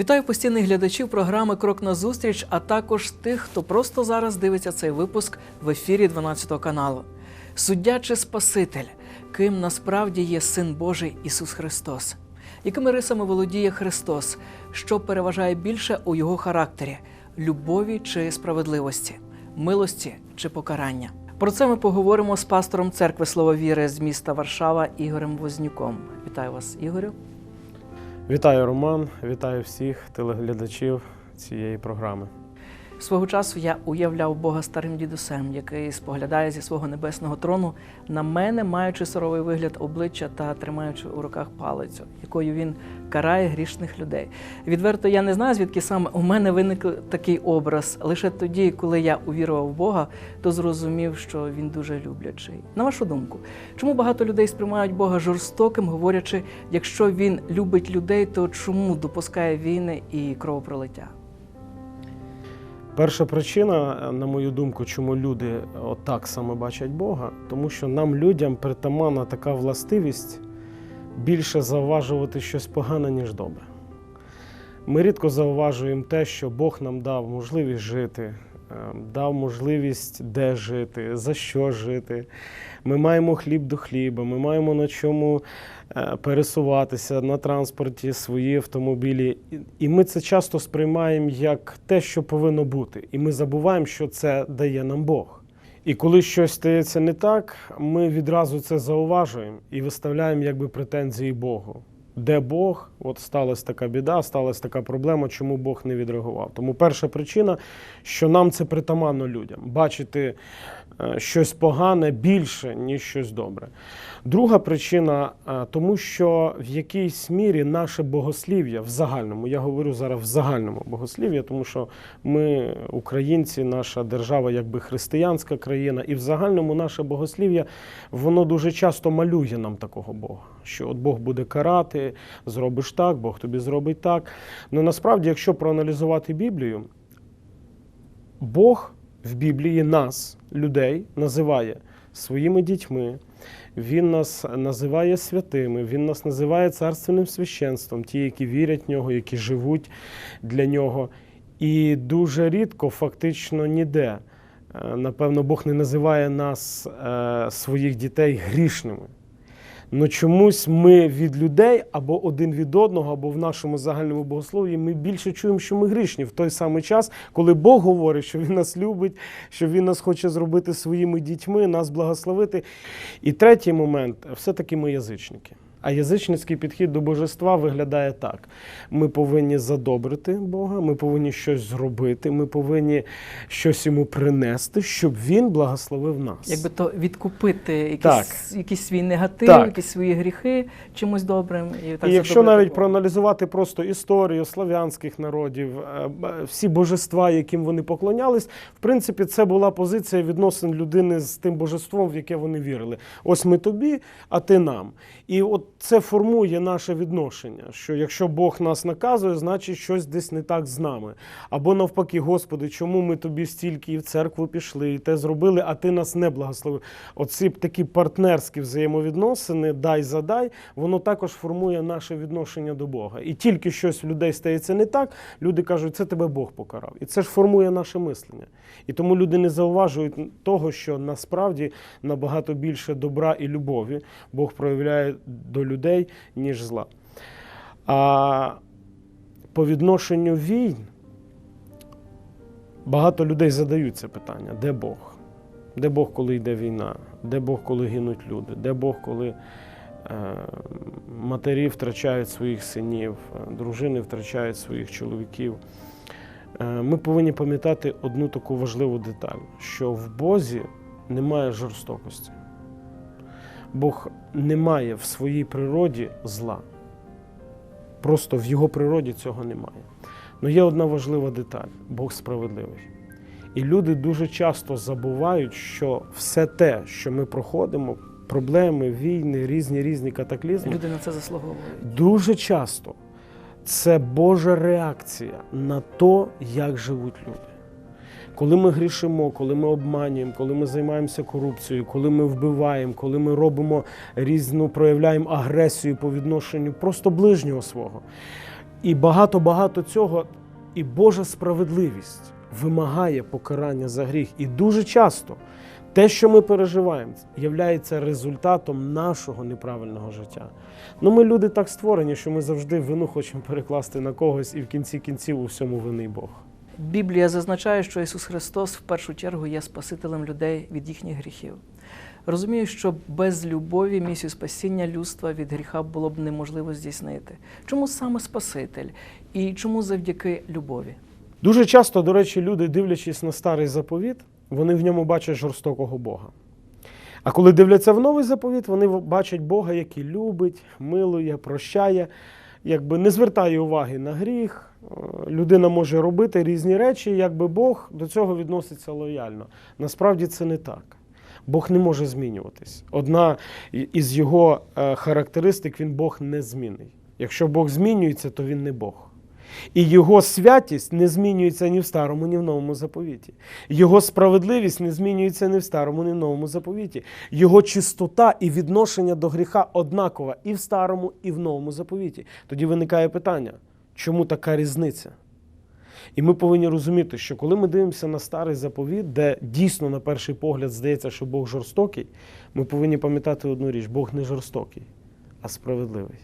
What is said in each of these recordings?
Вітаю постійних глядачів програми Крок на зустріч, а також тих, хто просто зараз дивиться цей випуск в ефірі 12 каналу. Суддя чи Спаситель, ким насправді є Син Божий Ісус Христос? Якими рисами володіє Христос? Що переважає більше у його характері любові чи справедливості, милості чи покарання? Про це ми поговоримо з пастором церкви Слова Віри з міста Варшава Ігорем Вознюком. Вітаю вас, Ігорю. Вітаю, Роман, вітаю всіх телеглядачів цієї програми. Свого часу я уявляв Бога старим дідусем, який споглядає зі свого небесного трону на мене, маючи суровий вигляд обличчя та тримаючи у руках палицю, якою він карає грішних людей. Відверто я не знаю, звідки саме у мене виник такий образ. Лише тоді, коли я увірував в Бога, то зрозумів, що він дуже люблячий. На вашу думку, чому багато людей сприймають Бога жорстоким, говорячи, якщо він любить людей, то чому допускає війни і кровопролиття? Перша причина, на мою думку, чому люди отак саме бачать Бога, тому що нам, людям, притаманна така властивість більше зауважувати щось погане, ніж добре. Ми рідко зауважуємо те, що Бог нам дав можливість жити, е, дав можливість де жити, за що жити. Ми маємо хліб до хліба, ми маємо на чому е, пересуватися на транспорті свої автомобілі. І ми це часто сприймаємо як те, що повинно бути. І ми забуваємо, що це дає нам Бог. І коли щось стається не так, ми відразу це зауважуємо і виставляємо якби претензії Богу. Де Бог? От сталася така біда, сталася така проблема, чому Бог не відреагував. Тому перша причина, що нам це притаманно людям бачити е, щось погане більше, ніж щось добре. Друга причина, е, тому що в якійсь мірі наше богослів'я в загальному, я говорю зараз в загальному богослів'я, тому що ми, українці, наша держава, якби християнська країна, і в загальному наше богослів'я, воно дуже часто малює нам такого Бога. Що от Бог буде карати, зробиш так, Бог тобі зробить так. Ну насправді, якщо проаналізувати Біблію, Бог в Біблії нас, людей, називає своїми дітьми. Він нас називає святими, він нас називає царственним священством, ті, які вірять в нього, які живуть для нього. І дуже рідко, фактично ніде, е, напевно, Бог не називає нас, е, своїх дітей, грішними. Ну чомусь ми від людей або один від одного, або в нашому загальному богослов'ї ми більше чуємо, що ми грішні в той самий час, коли Бог говорить, що Він нас любить, що Він нас хоче зробити своїми дітьми, нас благословити. І третій момент все-таки ми язичники. А язичницький підхід до божества виглядає так: ми повинні задобрити Бога, ми повинні щось зробити, ми повинні щось йому принести, щоб він благословив нас. Якби то відкупити якийсь, Так. якийсь свій негатив, Так. якісь свої гріхи чимось добрим. І, так І якщо навіть Бога. проаналізувати просто історію слав'янських народів, е, всі божества, яким вони поклонялись, в принципі, це була позиція відносин людини з тим божеством, в яке вони вірили. Ось ми тобі, а ти нам. І от це формує наше відношення. Що якщо Бог нас наказує, значить щось десь не так з нами. Або навпаки, Господи, чому ми тобі стільки і в церкву пішли, і те зробили, а ти нас не благословив. Оці такі партнерські взаємовідносини, дай задай, воно також формує наше відношення до Бога. І тільки щось в людей стається не так, люди кажуть, це тебе Бог покарав. І це ж формує наше мислення. І тому люди не зауважують того, що насправді набагато більше добра і любові Бог проявляє до людей, ніж зла. А по відношенню війн багато людей задають це питання: де Бог? Де Бог, коли йде війна? Де Бог, коли гинуть люди? Де Бог, коли е, матері втрачають своїх синів, е, дружини втрачають своїх чоловіків? Е, ми повинні пам'ятати одну таку важливу деталь, що в Бозі немає жорстокості. Бог не має в своїй природі зла. Просто в його природі цього немає. Але є одна важлива деталь Бог справедливий. І люди дуже часто забувають, що все те, що ми проходимо, проблеми, війни, різні різні катаклізми, люди на це заслуговують. дуже часто це Божа реакція на то, як живуть люди. Коли ми грішимо, коли ми обманюємо, коли ми займаємося корупцією, коли ми вбиваємо, коли ми робимо різну, проявляємо агресію по відношенню просто ближнього свого. І багато-багато цього, і Божа справедливість вимагає покарання за гріх. І дуже часто те, що ми переживаємо, є результатом нашого неправильного життя. Ну, ми люди так створені, що ми завжди вину хочемо перекласти на когось, і в кінці кінців у всьому винний Бог. Біблія зазначає, що Ісус Христос в першу чергу є Спасителем людей від їхніх гріхів. Розумію, що без любові місію спасіння людства від гріха було б неможливо здійснити. Чому саме Спаситель і чому завдяки любові? Дуже часто, до речі, люди, дивлячись на старий заповіт, вони в ньому бачать жорстокого Бога. А коли дивляться в новий заповіт, вони бачать Бога, який любить, милує, прощає, якби не звертає уваги на гріх. Людина може робити різні речі, якби Бог до цього відноситься лояльно. Насправді це не так. Бог не може змінюватись. Одна із його е, характеристик він Бог незмінний. Якщо Бог змінюється, то він не Бог. І його святість не змінюється ні в старому, ні в новому заповіті. Його справедливість не змінюється ні в старому, ні в новому заповіті. Його чистота і відношення до гріха однакова і в старому, і в новому заповіті. Тоді виникає питання, чому така різниця? І ми повинні розуміти, що коли ми дивимося на старий заповіт, де дійсно на перший погляд здається, що Бог жорстокий, ми повинні пам'ятати одну річ: Бог не жорстокий, а справедливий.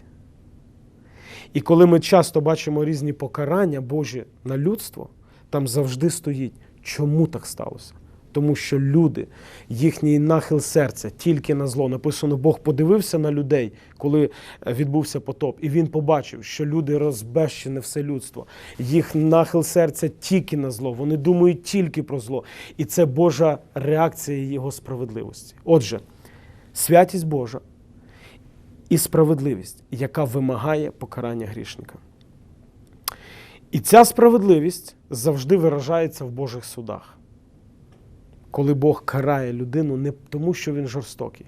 І коли ми часто бачимо різні покарання Божі на людство, там завжди стоїть, чому так сталося? Тому що люди, їхній нахил серця тільки на зло. Написано, Бог подивився на людей, коли відбувся потоп, і він побачив, що люди розбещене все людство. Їх нахил серця тільки на зло. Вони думають тільки про зло. І це Божа реакція Його справедливості. Отже, святість Божа і справедливість, яка вимагає покарання грішника. І ця справедливість завжди виражається в Божих судах. Коли Бог карає людину не тому, що він жорстокий,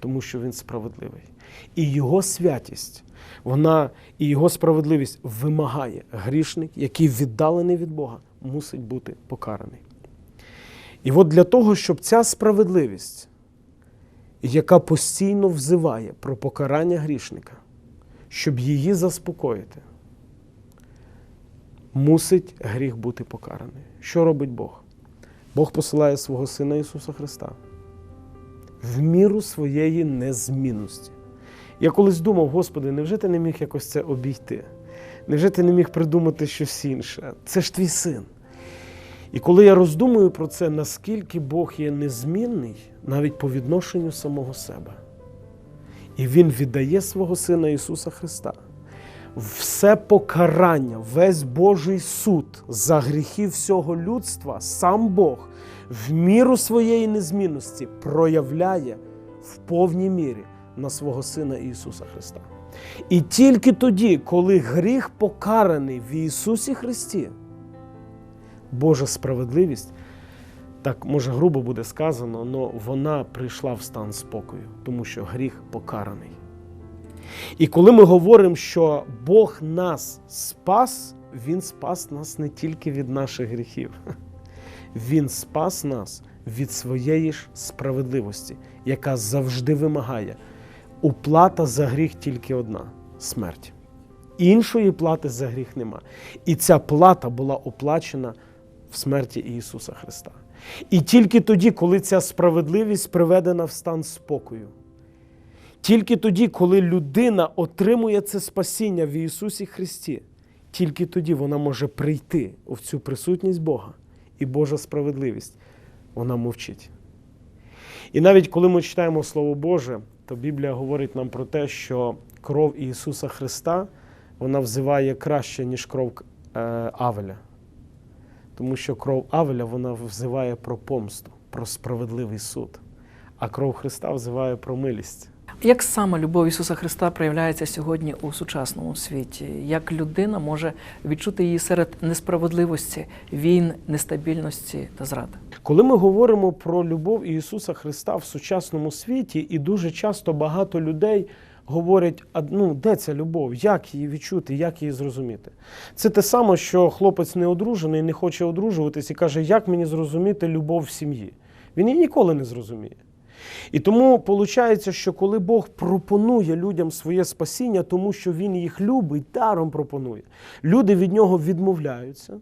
тому що він справедливий. І його святість, вона і його справедливість вимагає грішник, який віддалений від Бога, мусить бути покараний. І от для того, щоб ця справедливість яка постійно взиває про покарання грішника, щоб її заспокоїти, мусить гріх бути покараний. Що робить Бог? Бог посилає свого Сина Ісуса Христа в міру своєї незмінності. Я колись думав, Господи, невже ти не міг якось це обійти? Невже ти не міг придумати щось інше? Це ж твій син. І коли я роздумую про це, наскільки Бог є незмінний навіть по відношенню самого себе, і Він віддає свого Сина Ісуса Христа, все покарання, весь Божий суд за гріхи всього людства, сам Бог в міру своєї незмінності проявляє в повній мірі на свого Сина Ісуса Христа. І тільки тоді, коли гріх покараний в Ісусі Христі, Божа справедливість, так може грубо буде сказано, але вона прийшла в стан спокою, тому що гріх покараний. І коли ми говоримо, що Бог нас спас, Він спас нас не тільки від наших гріхів, Він спас нас від своєї ж справедливості, яка завжди вимагає. Уплата за гріх тільки одна смерть. Іншої плати за гріх нема. І ця плата була оплачена в смерті Ісуса Христа. І тільки тоді, коли ця справедливість приведена в стан спокою, тільки тоді, коли людина отримує це спасіння в Ісусі Христі, тільки тоді вона може прийти в цю присутність Бога і Божа справедливість, вона мовчить. І навіть коли ми читаємо Слово Боже, то Біблія говорить нам про те, що кров Ісуса Христа вона взиває краще, ніж кров е, Авеля. Тому що кров Авеля вона взиває про помсту, про справедливий суд, а кров Христа взиває про милість. Як саме любов Ісуса Христа проявляється сьогодні у сучасному світі? Як людина може відчути її серед несправедливості, війн, нестабільності та зради? Коли ми говоримо про любов Ісуса Христа в сучасному світі, і дуже часто багато людей говорять, а ну де ця любов, як її відчути, як її зрозуміти. Це те саме, що хлопець не одружений, не хоче одружуватись і каже, як мені зрозуміти любов в сім'ї. Він її ніколи не зрозуміє. І тому виходить, що коли Бог пропонує людям своє спасіння, тому що Він їх любить, даром пропонує, люди від нього відмовляються.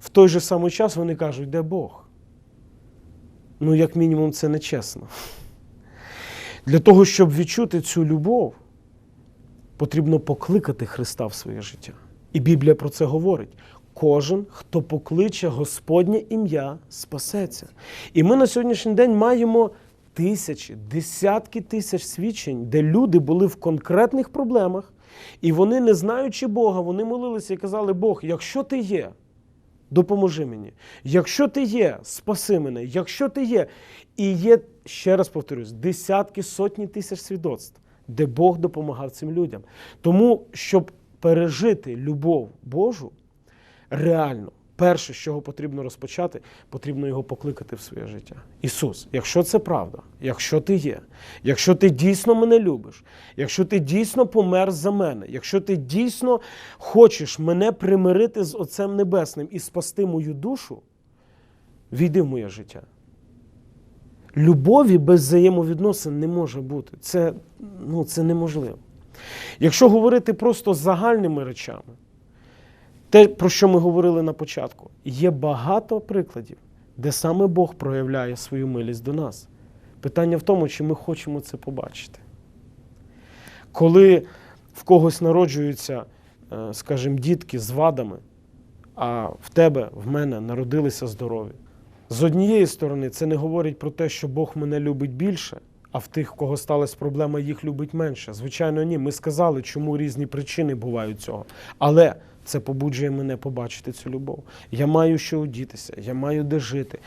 В той же самий час вони кажуть, де Бог? Ну, як мінімум, це нечесно. Для того, щоб відчути цю любов, потрібно покликати Христа в своє життя. І Біблія про це говорить. Кожен, хто покличе Господнє ім'я, спасеться. І ми на сьогоднішній день маємо тисячі, десятки тисяч свідчень, де люди були в конкретних проблемах, і вони, не знаючи Бога, вони молилися і казали: Бог, якщо ти є, допоможи мені. Якщо ти є, спаси мене. Якщо ти є. І є, ще раз повторюсь, десятки, сотні тисяч свідоцтв, де Бог допомагав цим людям. Тому, щоб пережити любов Божу, реально, перше, з чого потрібно розпочати, потрібно його покликати в своє життя. Ісус, якщо це правда, якщо ти є, якщо ти дійсно мене любиш, якщо ти дійсно помер за мене, якщо ти дійсно хочеш мене примирити з Отцем Небесним і спасти мою душу, війди в моє життя. Любові без взаємовідносин не може бути. Це, ну, це неможливо. Якщо говорити просто загальними речами, те, про що ми говорили на початку, є багато прикладів, де саме Бог проявляє свою милість до нас. Питання в тому, чи ми хочемо це побачити. Коли в когось народжуються, е, скажімо, дітки з вадами, а в тебе, в мене народилися здорові. З однієї сторони, це не говорить про те, що Бог мене любить більше, а в тих, в кого сталася проблема, їх любить менше. Звичайно, ні. Ми сказали, чому різні причини бувають цього. Але це побуджує мене побачити цю любов. Я маю що одітися, я маю де жити,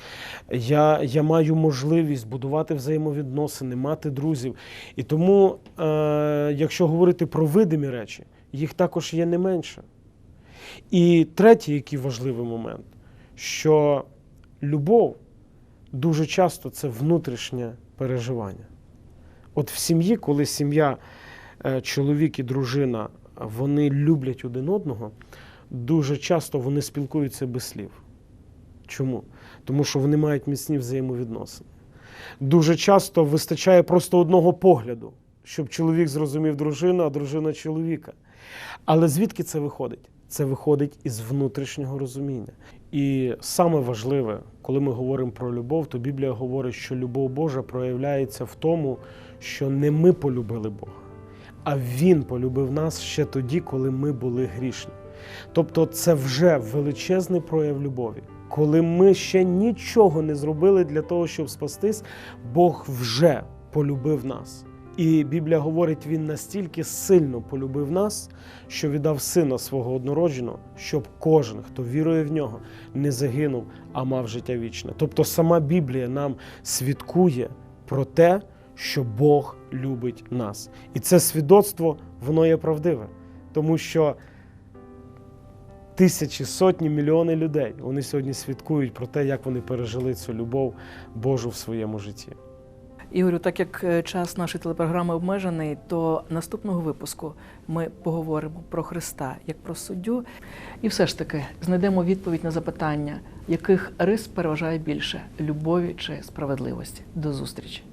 я, я маю можливість будувати взаємовідносини, мати друзів. І тому, е, якщо говорити про видимі речі, їх також є не менше. І третій, який важливий момент, що любов дуже часто це внутрішнє переживання. От в сім'ї, коли сім'я, е, чоловік і дружина, вони люблять один одного, дуже часто вони спілкуються без слів. Чому? Тому що вони мають міцні взаємовідносини. Дуже часто вистачає просто одного погляду, щоб чоловік зрозумів дружину, а дружина чоловіка. Але звідки це виходить? Це виходить із внутрішнього розуміння. І саме важливе, коли ми говоримо про любов, то Біблія говорить, що любов Божа проявляється в тому, що не ми полюбили Бога, а Він полюбив нас ще тоді, коли ми були грішні. Тобто, це вже величезний прояв любові. Коли ми ще нічого не зробили для того, щоб спастись, Бог вже полюбив нас. І Біблія говорить, він настільки сильно полюбив нас, що віддав сина свого однородженого, щоб кожен, хто вірує в нього, не загинув, а мав життя вічне. Тобто сама Біблія нам свідкує про те, що Бог любить нас. І це свідоцтво, воно є правдиве, тому що тисячі, сотні, мільйони людей вони сьогодні свідкують про те, як вони пережили цю любов Божу в своєму житті. Ігорю, так як е, час нашої телепрограми обмежений, то наступного випуску ми поговоримо про Христа як про суддю, і все ж таки знайдемо відповідь на запитання, яких рис переважає більше любові чи справедливості. До зустрічі.